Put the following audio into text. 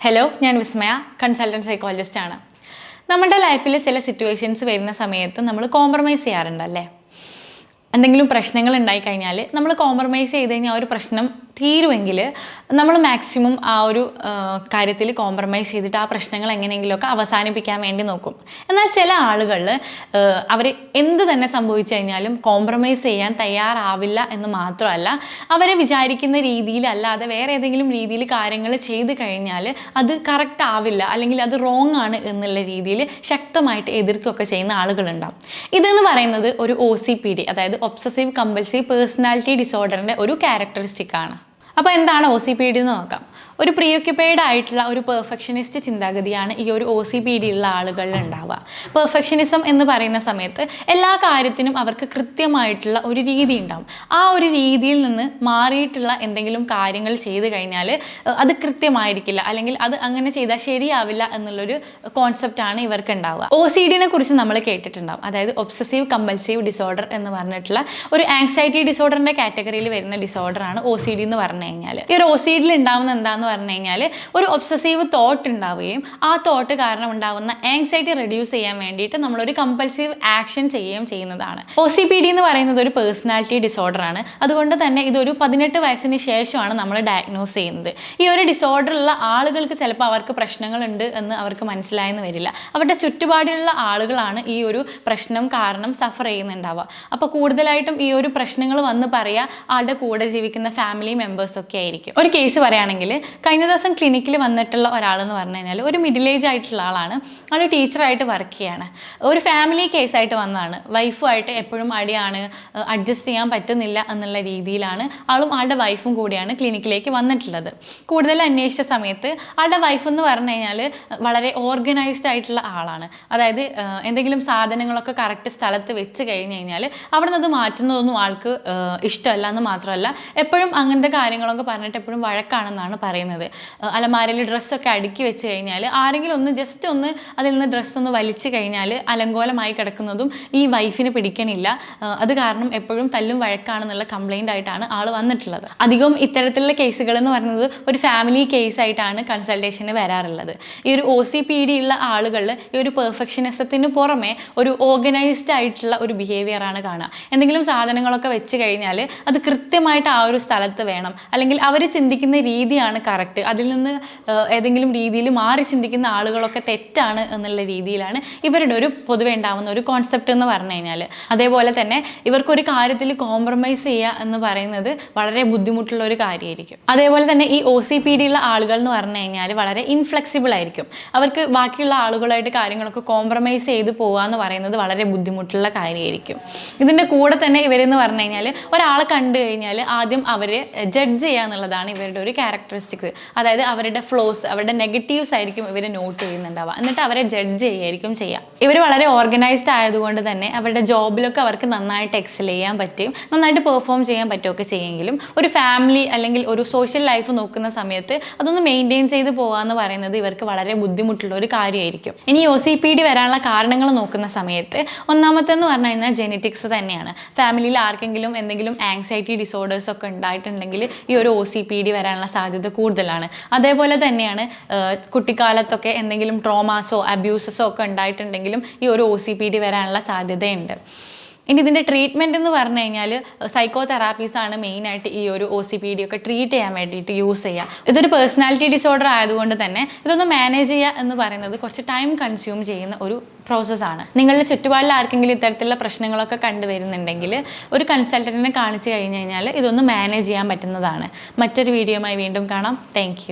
Hello ഞാൻ വിസ്മയ consultant സൈക്കോളജിസ്റ്റാണ് നമ്മുടെ ലൈഫിൽ ചില സിറ്റുവേഷൻസ് വരുന്ന സമയത്ത് നമ്മൾ കോംപ്രമൈസ് ചെയ്യാറുണ്ടല്ലേ? എന്തെങ്കിലും പ്രശ്നങ്ങൾ ഉണ്ടായി കഴിഞ്ഞാൽ നമ്മൾ കോംപ്രമൈസ് ചെയ്ത് കഴിഞ്ഞാൽ ആ ഒരു പ്രശ്നം തീരുമെങ്കിൽ നമ്മൾ മാക്സിമം ആ ഒരു കാര്യത്തിൽ കോംപ്രമൈസ് ചെയ്തിട്ട് ആ പ്രശ്നങ്ങൾ എങ്ങനെയെങ്കിലുമൊക്കെ അവസാനിപ്പിക്കാൻ വേണ്ടി നോക്കും. എന്നാൽ ചില ആളുകൾ അവർ എന്ത് തന്നെ സംഭവിച്ചു കഴിഞ്ഞാലും കോംപ്രമൈസ് ചെയ്യാൻ തയ്യാറാവില്ല എന്ന് മാത്രമല്ല അവരെ വിചാരിക്കുന്ന രീതിയിലല്ലാതെ വേറെ ഏതെങ്കിലും രീതിയിൽ കാര്യങ്ങൾ ചെയ്ത് കഴിഞ്ഞാൽ അത് കറക്റ്റ് ആവില്ല അല്ലെങ്കിൽ അത് റോങ് ആണ് എന്നുള്ള രീതിയിൽ ശക്തമായിട്ട് എതിർക്കുകയൊക്കെ ചെയ്യുന്ന ആളുകളുണ്ടാവും. ഇതെന്ന് പറയുന്നത് ഒരു ഒ സി പി ഡി അതായത് ഒബ്സസീവ് കമ്പൽസീവ് പേഴ്സണാലിറ്റി ഡിസോർഡറിന്റെ ഒരു ക്യാരക്ടറിസ്റ്റിക് ആണ്. അപ്പോൾ എന്താണ് ഒ സി പി ഡി എന്ന് നോക്കാം. ഒരു പ്രിയോക്യുപ്പൈഡ് ആയിട്ടുള്ള ഒരു പെർഫെക്ഷനിസ്റ്റ് ചിന്താഗതിയാണ് ഈ ഒരു ഒ സി പി ഡി ഉള്ള ആളുകളിൽ ഉണ്ടാവുക. പെർഫെക്ഷനിസം എന്ന് പറയുന്ന സമയത്ത് എല്ലാ കാര്യത്തിനും അവർക്ക് കൃത്യമായിട്ടുള്ള ഒരു രീതി ഉണ്ടാവും. ആ ഒരു രീതിയിൽ നിന്ന് മാറിയിട്ടുള്ള എന്തെങ്കിലും കാര്യങ്ങൾ ചെയ്തു കഴിഞ്ഞാൽ അത് കൃത്യമായിരിക്കില്ല. അല്ലെങ്കിൽ അത് അങ്ങനെ ചെയ്താൽ ശരിയാവില്ല എന്നുള്ളൊരു കോൺസെപ്റ്റാണ് ഇവർക്ക് ഉണ്ടാവുക. ഒ സി ഡിനെ കുറിച്ച് നമ്മൾ കേട്ടിട്ടുണ്ടാവും. അതായത് ഒബ്സസീവ് കമ്പൽസീവ് ഡിസോർഡർ എന്ന് പറഞ്ഞിട്ടുള്ള ഒരു ആങ്സൈറ്റി ഡിസോർഡറിന്റെ കാറ്റഗറിയിൽ വരുന്ന ഡിസോർഡറാണ് ഒ സി ഡി എന്ന് പറഞ്ഞു കഴിഞ്ഞാൽ. ഈ ഒരു ഒ സി ഡിയിൽ ഉണ്ടാവുന്ന എന്താന്ന് പറഞ്ഞു കഴിഞ്ഞാൽ ഒരു ഒബ്സസീവ് തോട്ട് ഉണ്ടാവുകയും ആ തോട്ട് കാരണം ഉണ്ടാവുന്ന ആങ്സൈറ്റി റെഡ്യൂസ് ചെയ്യാൻ വേണ്ടിയിട്ട് നമ്മളൊരു കമ്പൽസീവ് ആക്ഷൻ ചെയ്യുകയും ചെയ്യുന്നതാണ്. ഒ സി പി ഡി എന്ന് പറയുന്നത് ഒരു പേഴ്സണാലിറ്റി ഡിസോർഡർ ആണ്. അതുകൊണ്ട് തന്നെ ഇതൊരു പതിനെട്ട് വയസ്സിന് ശേഷമാണ് നമ്മൾ ഡയഗ്നോസ് ചെയ്യുന്നത്. ഈ ഒരു ഡിസോർഡറുള്ള ആളുകൾക്ക് ചിലപ്പോൾ അവർക്ക് പ്രശ്നങ്ങളുണ്ട് എന്ന് അവർക്ക് മനസ്സിലായെന്ന് വരില്ല. അവരുടെ ചുറ്റുപാടിലുള്ള ആളുകളാണ് ഈ ഒരു പ്രശ്നം കാരണം സഫർ ചെയ്യുന്നുണ്ടാവുക. അപ്പോൾ കൂടുതലായിട്ടും ഈ ഒരു പ്രശ്നങ്ങൾ വന്ന് പറയുക ആളുടെ കൂടെ ജീവിക്കുന്ന ഫാമിലി മെമ്പേഴ്സ് ഒക്കെ ആയിരിക്കും. ഒരു കേസ് പറയുകയാണെങ്കിൽ കഴിഞ്ഞ ദിവസം ക്ലിനിക്കിൽ വന്നിട്ടുള്ള ഒരാളെന്ന് പറഞ്ഞു കഴിഞ്ഞാൽ ഒരു മിഡിൽ ഏജ് ആയിട്ടുള്ള ആളാണ്. ആൾ ടീച്ചറായിട്ട് വർക്ക് ചെയ്യുകയാണ് ഒരു ഫാമിലി കേസായിട്ട് വന്നതാണ്. വൈഫുമായിട്ട് എപ്പോഴും അടിയാണ് അഡ്ജസ്റ്റ് ചെയ്യാൻ പറ്റുന്നില്ല എന്നുള്ള രീതിയിലാണ് ആളും ആളുടെ വൈഫും കൂടിയാണ് ക്ലിനിക്കിലേക്ക് വന്നിട്ടുള്ളത്. കൂടുതൽ അന്വേഷിച്ച സമയത്ത് ആളുടെ വൈഫ് എന്ന് പറഞ്ഞു കഴിഞ്ഞാൽ വളരെ ഓർഗനൈസ്ഡ് ആയിട്ടുള്ള ആളാണ്. അതായത് എന്തെങ്കിലും സാധനങ്ങളൊക്കെ കറക്റ്റ് സ്ഥലത്ത് വെച്ച് കഴിഞ്ഞ് കഴിഞ്ഞാൽ അവിടെ നിന്ന് അത് മാറ്റുന്നതൊന്നും ആൾക്ക് ഇഷ്ടമല്ല എന്ന് മാത്രമല്ല എപ്പോഴും അങ്ങനത്തെ കാര്യങ്ങളൊക്കെ പറഞ്ഞിട്ട് എപ്പോഴും വഴക്കാണെന്നാണ് പറയുന്നത്. ആ, അലമാരയിൽ ഡ്രസ്സൊക്കെ അടുക്കി വെച്ച് കഴിഞ്ഞാൽ ആരെങ്കിലും ഒന്ന് ജസ്റ്റ് ഒന്ന് അതിൽ നിന്ന് ഡ്രസ്സ് ഒന്ന് വലിച്ചു കഴിഞ്ഞാൽ അലങ്കോലമായി കിടക്കുന്നതും ഈ വൈഫിന് പിടിക്കണില്ല. അത് കാരണം എപ്പോഴും തല്ലും വഴക്കാണെന്നുള്ള കംപ്ലൈന്റ് ആയിട്ടാണ് ആൾ വന്നിട്ടുള്ളത്. അധികം ഇത്തരത്തിലുള്ള കേസുകൾ എന്ന് പറയുന്നത് ഒരു ഫാമിലി കേസ് ആയിട്ടാണ് കൺസൾട്ടേഷന് വരാറുള്ളത്. ഈ ഒരു ഒ സി പി ഡി ഉള്ള ആളുകൾ ഈ ഒരു പെർഫെക്ഷനിസത്തിന് പുറമെ ഒരു ഓർഗനൈസ്ഡ് ആയിട്ടുള്ള ഒരു ബിഹേവിയർ ആണ് കാണുക. എന്തെങ്കിലും സാധനങ്ങളൊക്കെ വെച്ച് കഴിഞ്ഞാൽ അത് കൃത്യമായിട്ട് ആ ഒരു സ്ഥലത്ത് വേണം. അല്ലെങ്കിൽ അവർ ചിന്തിക്കുന്ന രീതിയാണ് കറക്റ്റ് അതിൽ നിന്ന് ഏതെങ്കിലും രീതിയിൽ മാറി ചിന്തിക്കുന്ന ആളുകളൊക്കെ തെറ്റാണ് എന്നുള്ള രീതിയിലാണ് ഇവരുടെ ഒരു പൊതുവെ ഉണ്ടാവുന്ന ഒരു കോൺസെപ്റ്റ് എന്ന് പറഞ്ഞു കഴിഞ്ഞാൽ അതേപോലെ തന്നെ ഇവർക്കൊരു കാര്യത്തിൽ കോംപ്രമൈസ് ചെയ്യുക എന്ന് പറയുന്നത് വളരെ ബുദ്ധിമുട്ടുള്ള ഒരു കാര്യമായിരിക്കും. അതേപോലെ തന്നെ ഈ ഒ സി പി ഡി ഉള്ള ആളുകൾ എന്ന് പറഞ്ഞു കഴിഞ്ഞാൽ വളരെ ഇൻഫ്ലെക്സിബിൾ ആയിരിക്കും. അവർക്ക് ബാക്കിയുള്ള ആളുകളായിട്ട് കാര്യങ്ങളൊക്കെ കോംപ്രമൈസ് ചെയ്ത് പോകുക എന്ന് പറയുന്നത് വളരെ ബുദ്ധിമുട്ടുള്ള കാര്യമായിരിക്കും. ഇതിന്റെ കൂടെ തന്നെ ഇവരെന്ന് പറഞ്ഞു കഴിഞ്ഞാൽ ഒരാളെ കണ്ടു കഴിഞ്ഞാൽ ആദ്യം അവരെ ജഡ്ജ് ചെയ്യുക എന്നുള്ളതാണ് ഇവരുടെ ഒരു ക്യാരക്ടറിസ്റ്റിക്സ് അതായത് അവരുടെ ഫ്ലോസ് അവരുടെ നെഗറ്റീവ്സ് ആയിരിക്കും ഇവർ നോട്ട് ചെയ്യുന്നുണ്ടാവുക. എന്നിട്ട് അവരെ ജഡ്ജ് ചെയ്യുമായിരിക്കും ചെയ്യുക. ഇവർ വളരെ ഓർഗനൈസ്ഡ് ആയതുകൊണ്ട് തന്നെ അവരുടെ ജോബിലൊക്കെ അവർക്ക് നന്നായിട്ട് എക്സൽ ചെയ്യാൻ പറ്റും. നന്നായിട്ട് പെർഫോം ചെയ്യാൻ പറ്റുമൊക്കെ ചെയ്യുമെങ്കിലും ഒരു ഫാമിലി അല്ലെങ്കിൽ ഒരു സോഷ്യൽ ലൈഫ് നോക്കുന്ന സമയത്ത് അതൊന്ന് മെയിന്റെയിൻ ചെയ്ത് പോകാമെന്ന് പറയുന്നത് ഇവർക്ക് വളരെ ബുദ്ധിമുട്ടുള്ള ഒരു കാര്യമായിരിക്കും. ഇനി ഒ സി പി ഡി വരാനുള്ള കാരണങ്ങൾ നോക്കുന്ന സമയത്ത് ഒന്നാമത്തെ എന്ന് പറഞ്ഞു കഴിഞ്ഞാൽ ജെനറ്റിക്സ് തന്നെയാണ്. ഫാമിലിയിൽ ആർക്കെങ്കിലും എന്തെങ്കിലും ആങ്സൈറ്റി ഡിസോർഡേഴ്സ് ഒക്കെ ഉണ്ടായിട്ടുണ്ടെങ്കിൽ ഈ ഒരു ഒ സി പി ഡി വരാനുള്ള സാധ്യത കൂടുതലാണ്. അതേപോലെ തന്നെയാണ് കുട്ടിക്കാലത്തൊക്കെ എന്തെങ്കിലും ട്രോമാസോ അബ്യൂസസോ ഒക്കെ ഉണ്ടായിട്ടുണ്ടെങ്കിലും ഈ ഒരു ഒ സി പി ഡി വരാനുള്ള സാധ്യതയുണ്ട്. ഇനി ഇതിന്റെ ട്രീറ്റ്മെന്റ് എന്ന് പറഞ്ഞു കഴിഞ്ഞാൽ സൈക്കോ തെറാപ്പീസാണ് മെയിനായിട്ട് ഈ ഒരു ഒ സി പി ഡി ഒക്കെ ട്രീറ്റ് ചെയ്യാൻ വേണ്ടിയിട്ട് യൂസ് ചെയ്യുക ഇതൊരു പേഴ്സണാലിറ്റി ഡിസോർഡർ ആയതുകൊണ്ട് തന്നെ ഇതൊന്ന് മാനേജ് ചെയ്യുക എന്ന് പറയുന്നത് കുറച്ച് ടൈം കൺസ്യൂം ചെയ്യുന്ന ഒരു പ്രോസസ്സാണ് നിങ്ങളുടെ ചുറ്റുപാടിൽ ആർക്കെങ്കിലും ഇത്തരത്തിലുള്ള പ്രശ്നങ്ങളൊക്കെ കണ്ടുവരുന്നുണ്ടെങ്കിൽ ഒരു കൺസൾട്ടന്റിനെ കാണിച്ചു കഴിഞ്ഞ് കഴിഞ്ഞാൽ ഇതൊന്ന് മാനേജ് ചെയ്യാൻ പറ്റുന്നതാണ്. മറ്റൊരു വീഡിയോയുമായി വീണ്ടും കാണാം. താങ്ക്